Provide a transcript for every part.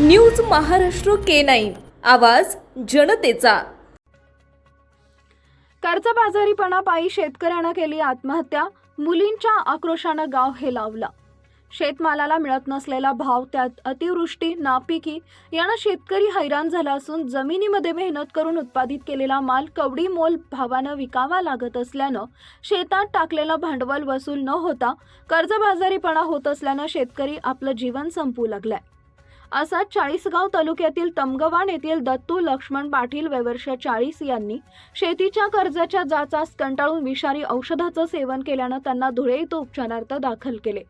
News Maharashtra K nine. आवाज जनतेचा. कर्जबाजारीपणा पायी शेतकऱ्यानं केली आत्महत्या मुलींच्या आक्रोशानं गाव हेलावलं. शेतमालाला मिळत नसलेला भाव त्यात अतिवृष्टी नापिकी यानं शेतकरी हैराण झाला असून जमिनीमध्ये मेहनत करून उत्पादित केलेला माल कवडी मोल भावानं विकावा लागत असल्यानं शेतात टाकलेलं भांडवल वसूल न होता कर्जबाजारीपणा होत असल्यानं शेतकरी आपलं जीवन संपू लागलाय. असा चाळीसगाव तालुक्यातील तमगवान येथील दत्तू लक्ष्मण पाटील वयवर्ष चाळीस यांनी शेतीच्या कर्जाच्या जाचास कंटाळून विषारी औषधाचं सेवन केल्यानं त्यांना धुळे इथं उपचारार्थ दाखल केले.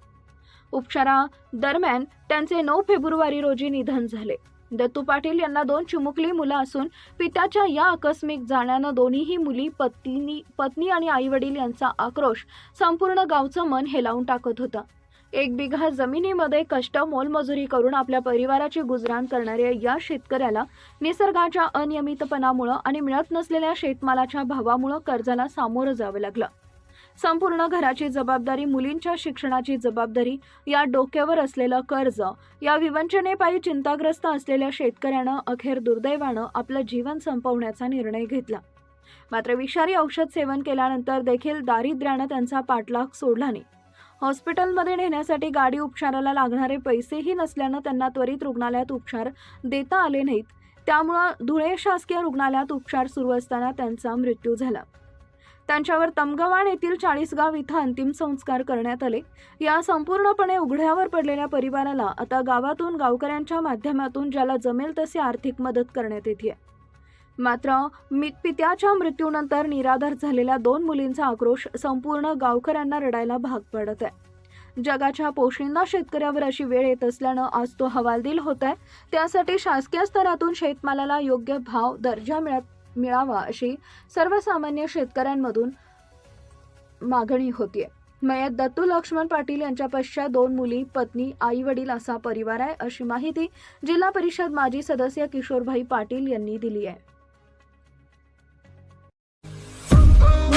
उपचारा दरम्यान त्यांचे नऊ फेब्रुवारी रोजी निधन झाले. दत्तू पाटील यांना दोन चिमुकली मुलं असून पित्याच्या या आकस्मिक जाण्यानं दोन्हीही मुली पत्नी पत्नी आणि आईवडील यांचा आक्रोश संपूर्ण गावचं मन हेलावून टाकत होता. एक बिघा जमिनीमध्ये कष्ट मोलमजुरी करून आपल्या परिवाराची गुजराण करणाऱ्या या शेतकऱ्याला निसर्गाच्या अनियमितपणामुळं आणि मिळत नसलेल्या शेतमालाच्या भावामुळं कर्जाला सामोरं जावं लागलं. संपूर्ण घराची जबाबदारी मुलींच्या शिक्षणाची जबाबदारी या डोक्यावर असलेलं कर्ज या विवंचनेपायी चिंताग्रस्त असलेल्या शेतकऱ्यानं अखेर दुर्दैवानं आपलं जीवन संपवण्याचा निर्णय घेतला. मात्र विषारी औषध सेवन केल्यानंतर देखील दारिद्र्यानं त्यांचा पाठलाग सोडला नाही. हॉस्पिटलमध्ये नेण्यासाठी गाडी उपचाराला लागणारे पैसेही नसल्यानं त्यांना त्वरित रुग्णालयात उपचार देता आले नाहीत. त्यामुळं धुळे शासकीय रुग्णालयात उपचार सुरू असताना त्यांचा मृत्यू झाला. त्यांच्यावर तमगवाण येथील चाळीसगाव इथं अंतिम संस्कार करण्यात आले. या संपूर्णपणे उघड्यावर पडलेल्या परिवाराला आता गावातून गावकऱ्यांच्या माध्यमातून ज्याला जमेल तशी आर्थिक मदत करण्यात येते मात्र पित्याच्या मृत्यूनंतर निराधार झालेल्या दोन मुलींचा आक्रोश संपूर्ण गावकऱ्यांना रडायला भाग पडत आहे. जगाच्या पोशिंदा शेतकऱ्यावर अशी वेळ येत असल्यानं आज तो हवालदिल होत आहे त्यासाठी शासकीय स्तरातून शेतमालाला योग्य भाव दर्जा मिळत मिळावा अशी सर्वसामान्य शेतकऱ्यांमधून मागणी होतीये. मयत दत्तू लक्ष्मण पाटील यांच्या पश्चात दोन मुली पत्नी आई वडील असा परिवार आहे अशी माहिती जिल्हा परिषद माजी सदस्य किशोरभाई पाटील यांनी दिली आहे.